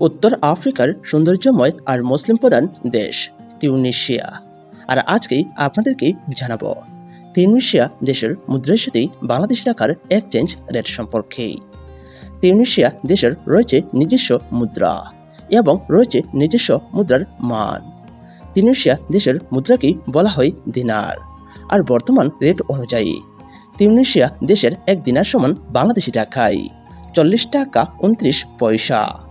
উত্তর আফ্রিকার সৌন্দর্যময় আর মুসলিম প্রধান দেশ, তিউনিশিয়া। আর আজকেই আপনাদেরকে জানাব, তিউনিশিয়া দেশের মুদ্রার সাথেই বাংলাদেশ টাকার এক্সচেঞ্জ রেট সম্পর্কে। তিউনিশিয়া দেশের রয়েছে নিজস্ব মুদ্রা এবং রয়েছে নিজস্ব মুদ্রার মান। তিউনিশিয়া দেশের মুদ্রাকেই বলা হয় দিনার। আর বর্তমান রেট অনুযায়ী, তিউনিশিয়া দেশের এক দিনার সমান বাংলাদেশি টাকায় চল্লিশ টাকা উনত্রিশ পয়সা।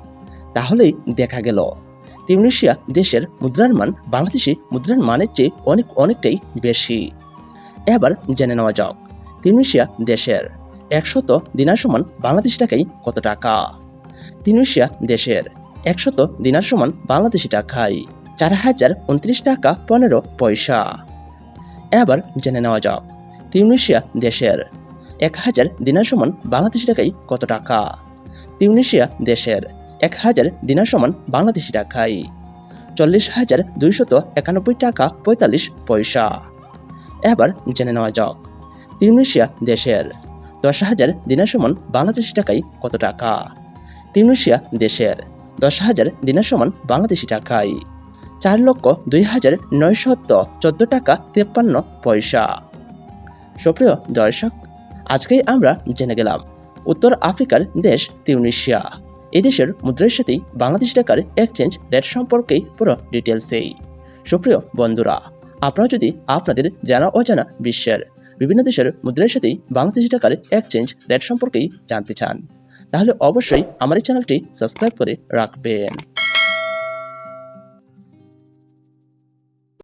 তাহলেই দেখা গেল। তিউনিশিয়া দেশের মুদ্রার মান বাংলাদেশি মুদ্রার মানের চেয়ে অনেক অনেকটাই বেশি। এবার জেনে নেওয়া যাক তিউনিশিয়া দেশের একশত দিনার সমান বাংলাদেশি টাকায় কত টাকা? তিউনিশিয়া দেশের একশত দিনার সমান বাংলাদেশি টাকায় চার হাজার উনত্রিশ টাকা পনেরো পয়সা। এবার জেনে নেওয়া যাক তিউনিশিয়া দেশের এক হাজার দিনার সমান বাংলাদেশি টাকায় কত টাকা? তিউনিশিয়া দেশের এক হাজার দিনার সমান বাংলাদেশি টাকায় চল্লিশ হাজার দুইশত একানব্বই টাকা পঁয়তাল্লিশ পয়সা। এবার জেনে নেওয়া যাক, তিউনিশিয়া দেশের দশ হাজার দিনার সমান বাংলাদেশি টাকায় কত টাকা? তিউনিশিয়া দেশের দশ হাজার দিনার সমান বাংলাদেশি টাকায় চার লক্ষ দুই হাজার নয়শত চোদ্দ টাকা তেপ্পান্ন পয়সা। সুপ্রিয় দর্শক, আজকেই আমরা জেনে গেলাম, উত্তর আফ্রিকার দেশ তিউনিশিয়া। এই দেশের মুদ্রার সাথেই বাংলাদেশ টাকার এক্সচেঞ্জ রেট সম্পর্কে পুরো ডিটেলসেই সুপ্রিয় বন্ধুরা, আপনারা যদি আপনাদের জানা অজানা বিশ্বের বিভিন্ন দেশের মুদ্রার সাথেই বাংলাদেশ টাকার এক্সচেঞ্জ রেট সম্পর্কেই জানতে চান, তাহলে অবশ্যই আমার এই চ্যানেলটি সাবস্ক্রাইব করে রাখবেন।